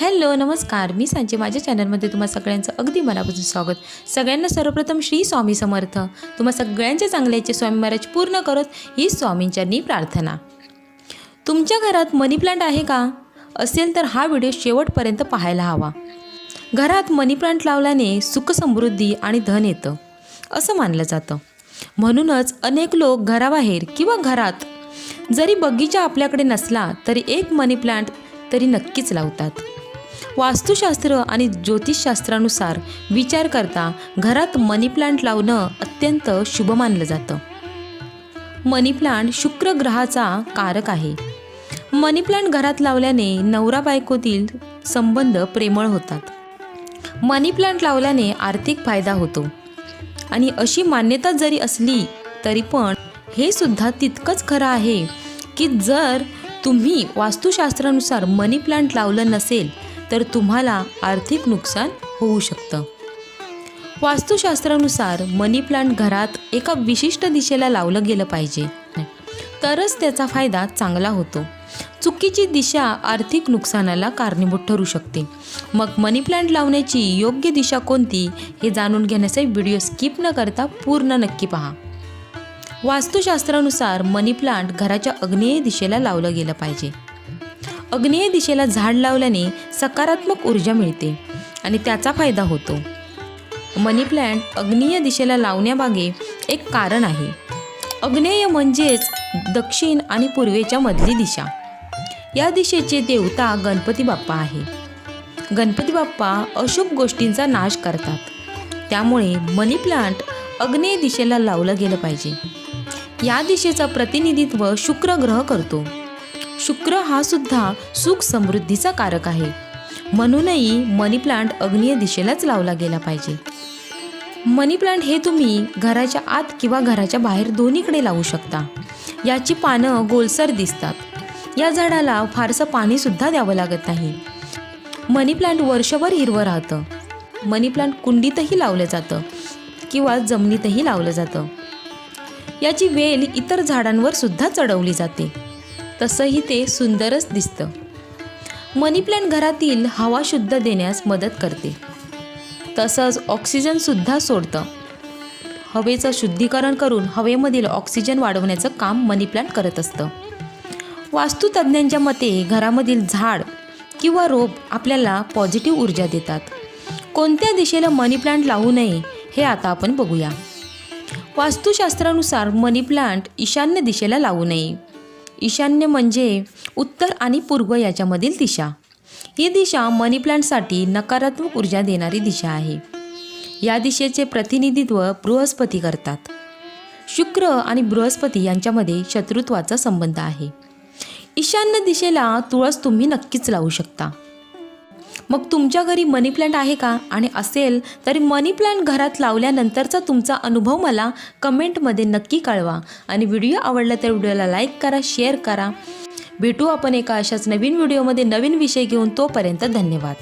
Hello नमस्कार. मी सांचे माझ्या चॅनलमध्ये तुम्हा सगळ्यांचं अगदी मनापासून स्वागत. सगळ्यांना सर्वप्रथम श्री स्वामी समर्थ. तुम्हा सगळ्यांच्या चांगल्याचे स्वामी महाराज पूर्ण करत ही स्वामींच्यांनी प्रार्थना. तुमच्या घरात मनी प्लांट आहे का? असेल तर हा व्हिडिओ शेवटपर्यंत पाहायला हवा. घरात मनी प्लांट लावल्याने सुख समृद्धी आणि धन येतं. असं मानलं जातं. म्हणूनच अनेक लोक घराबाहेर किंवा घरात जरी बगीचा आपल्याकडे नसला तरी एक मनी प्लांट तरी नक्कीच लावतात. वास्तुशास्त्र आणि ज्योतिषशास्त्रानुसार विचार करता घरात मनी प्लांट लावणं अत्यंत शुभ मानलं जातं. मनी प्लांट शुक्र ग्रहाचा कारक आहे. मनी प्लांट घरात लावल्याने नवरा बायकोतील संबंध प्रेमळ होतात. मनी प्लांट लावल्याने आर्थिक फायदा होतो. आणि अशी मान्यता जरी असली तरी पण हे सुद्धा तितकंच खरं आहे की जर तुम्ही वास्तुशास्त्रानुसार मनी प्लांट लावलं नसेल तर तुम्हाला आर्थिक नुकसान होऊ शकतं. वास्तुशास्त्रानुसार मनी प्लांट घरात एका विशिष्ट दिशेला लावलं गेलं पाहिजे. तरच त्याचा फायदा चांगला होतो. चुकीची दिशा आर्थिक नुकसानाला कारणीभूत ठरू शकते. मग मनी प्लांट लावण्याची योग्य दिशा कोणती हे जाणून घेण्याचा व्हिडिओ स्किप न करता पूर्ण नक्की पहा. वास्तुशास्त्रानुसार मनी प्लांट घराच्या अग्नेय दिशेला लावलं गेलं पाहिजे. अग्नेय दिशेला झाड लावल्याने सकारात्मक ऊर्जा मिळते आणि त्याचा फायदा होतो. मनी प्लॅन्ट अग्नेय दिशेला लावण्यामागे एक कारण आहे. अग्नेय म्हणजेच दक्षिण आणि पूर्वेच्या मधली दिशा. या दिशेचे देवता गणपती बाप्पा आहे. गणपती बाप्पा अशुभ गोष्टींचा नाश करतात. त्यामुळे मनी प्लांट अग्नेय दिशेला लावलं गेलं पाहिजे. या दिशेचं प्रतिनिधित्व शुक्र ग्रह करतो. शुक्र हा सुद्धा सुख समृद्धीचा कारक आहे. म्हणूनही मनी प्लांट अग्नीय दिशेलाच लावला गेला पाहिजे. मनी प्लांट हे तुम्ही घराच्या आत किंवा घराच्या बाहेर दोन्हीकडे लावू शकता. याची पानं गोलसर दिसतात. या झाडाला फारसं पाणीसुद्धा द्यावं लागत नाही. मनी प्लांट वर्षभर हिरवं राहतं. मनी प्लांट कुंडीतही लावलं जातं किंवा जमिनीतही लावलं जातं. याची वेल इतर झाडांवर सुद्धा चढवली जाते. तसंही ते सुंदरच दिसतं. मनी घरातील हवा शुद्ध देण्यास मदत करते. तसंच ऑक्सिजनसुद्धा सोडतं. हवेचं शुद्धीकरण करून हवेमधील ऑक्सिजन वाढवण्याचं काम मनी प्लांट करत असतं. वास्तुतज्ञांच्या मते घरामधील झाड किंवा रोप आपल्याला पॉझिटिव्ह ऊर्जा देतात. कोणत्या दिशेला मनी प्लांट लावू नये हे आता आपण बघूया. वास्तुशास्त्रानुसार मनी प्लांट ईशान्य दिशेला लावू नये. ईशान्य म्हणजे उत्तर आणि पूर्व याच्यामधील दिशा. ही दिशा मनी प्लांटसाठी नकारात्मक ऊर्जा देणारी दिशा आहे. या दिशेचे प्रतिनिधित्व बृहस्पती करतात. शुक्र आणि बृहस्पती यांच्यामध्ये शत्रुत्वाचा संबंध आहे. ईशान्य दिशेला तुळस तुम्ही नक्कीच लावू शकता. मग तुमच्या घरी मनी प्लांट आहे का? आणि असेल तर मनी प्लांट घरात लावल्यानंतरचा तुमचा अनुभव मला कमेंटमध्ये नक्की कळवा. आणि व्हिडिओ आवडला तर व्हिडिओला लाईक करा शेअर करा. भेटू आपण एका अशाच नवीन व्हिडिओमध्ये नवीन विषय घेऊन तोपर्यंत धन्यवाद.